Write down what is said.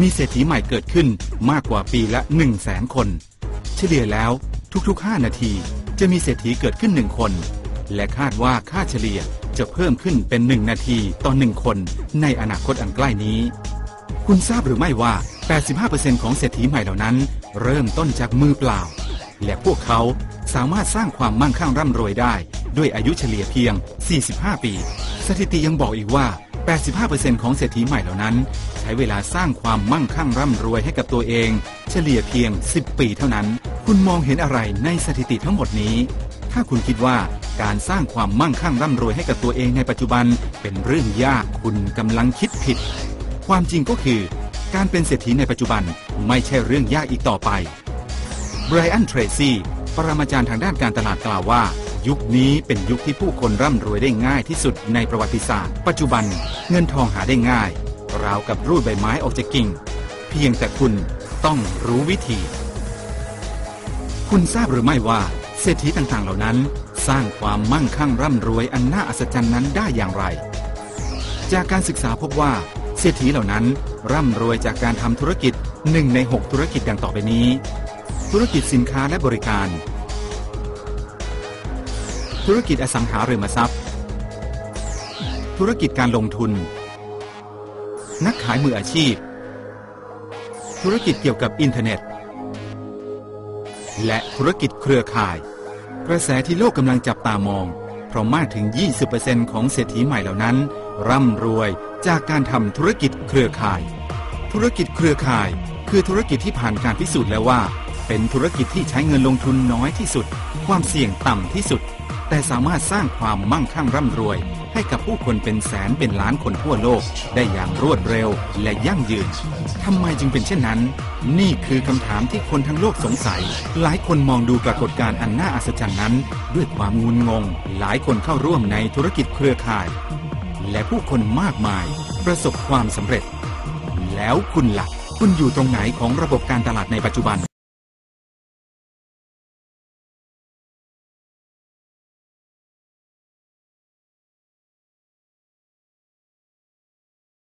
มีเศรษฐีใหม่เกิดขึ้นมากกว่าปีละ 1 0 0 0 0แสนคน เฉลี่ยแล้วทุกๆ 5 นาทีจะมีเศรษฐีเกิดขึ้นหนึ่งคน และคาดว่าค่าเฉลี่ยจะเพิ่มขึ้นเป็น 1 นาทีต่อ 1 คน ในอนาคตอันใกล้นี้ คุณทราบหรือไม่ว่า 85%ของเศรษฐีใหม่เหล่านั้น เริ่มต้นจากมือเปล่า และพวกเขาสามารถสร้างความมั่งคั่งร่ำรวยได้ ด้วยอายุเฉลี่ยเพียง 45 ปี สถิติยังบอกอีกว่า 85%ของเศรษฐีใหม่เหล่านั้น ใช้เวลาสร้างความมั่งคั่งร่ำรวยให้กับตัวเอง เฉลี่ยเพียง 10 ปีเท่านั้น คุณมองเห็นอะไรในสถิติทั้งหมดนี้ ถ้าคุณคิดว่าการสร้างความมั่งคั่งร่ำรวยให้กับตัวเองในปัจจุบันเป็นเรื่องยากคุณกำลังคิดผิด ความจริงก็คือ การเป็นเศรษฐีในปัจจุบันไม่ใช่เรื่องยากอีกต่อไปไบรอันเทรซี่ปรมาจารย์ทางด้านการตลาดกล่าวว่า ยุคนี้เป็นยุคที่ผู้คนร่ำรวยได้ง่ายที่สุดในประวัติศาสตร์ ปัจจุบัน เงินทองหาได้ง่าย ราวกับรูดใบไม้ออกจากกิ่ง เพียงแต่คุณต้องรู้วิธี คุณทราบหรือไม่ว่าเศรษฐีต่างๆเหล่านั้น สร้างความมั่งคั่งร่ำรวยอันน่าอัศจรรย์นั้นได้อย่างไร จากการศึกษาพบว่าเศรษฐีเหล่านั้น ร่ำรวยจากการทำธุรกิจหนึ่งใน 6 ธุรกิจดังต่อไปนี้ ธุรกิจสินค้าและบริการ ธุรกิจอสังหาริมทรัพย์ ธุรกิจการลงทุน นักขายมืออาชีพ ธุรกิจเกี่ยวกับอินเทอร์เน็ต และธุรกิจเครือข่าย กระแสที่โลกกำลังจับตามอง เพราะมากถึง 20%ของเศรษฐีใหม่เหล่านั้น ร่ำรวยจากการทำธุรกิจเครือข่าย ธุรกิจเครือข่าย คือธุรกิจที่ผ่านการพิสูจน์แล้วว่า เป็นธุรกิจที่ใช้เงินลงทุนน้อยที่สุด ความเสี่ยงต่ำที่สุด แต่สามารถสร้างความมั่งคั่งร่ำรวย ให้กับผู้คนเป็นแสนเป็นล้านคนทั่วโลก ได้อย่างรวดเร็วและยั่งยืนทำไมจึงเป็นเช่นนั้น นี่คือคำถามที่คนทั้งโลกสงสัย หลายคนมองดูปรากฏการณ์อันน่าอัศจรรย์นั้น ด้วยความงุนงง หลายคนเข้าร่วมในธุรกิจเครือข่าย และผู้คนมากมาย ประสบความสำเร็จ แล้วคุณละ่ะคุณอยู่ตรงไหนของระบบการตลาดในปัจจุบัน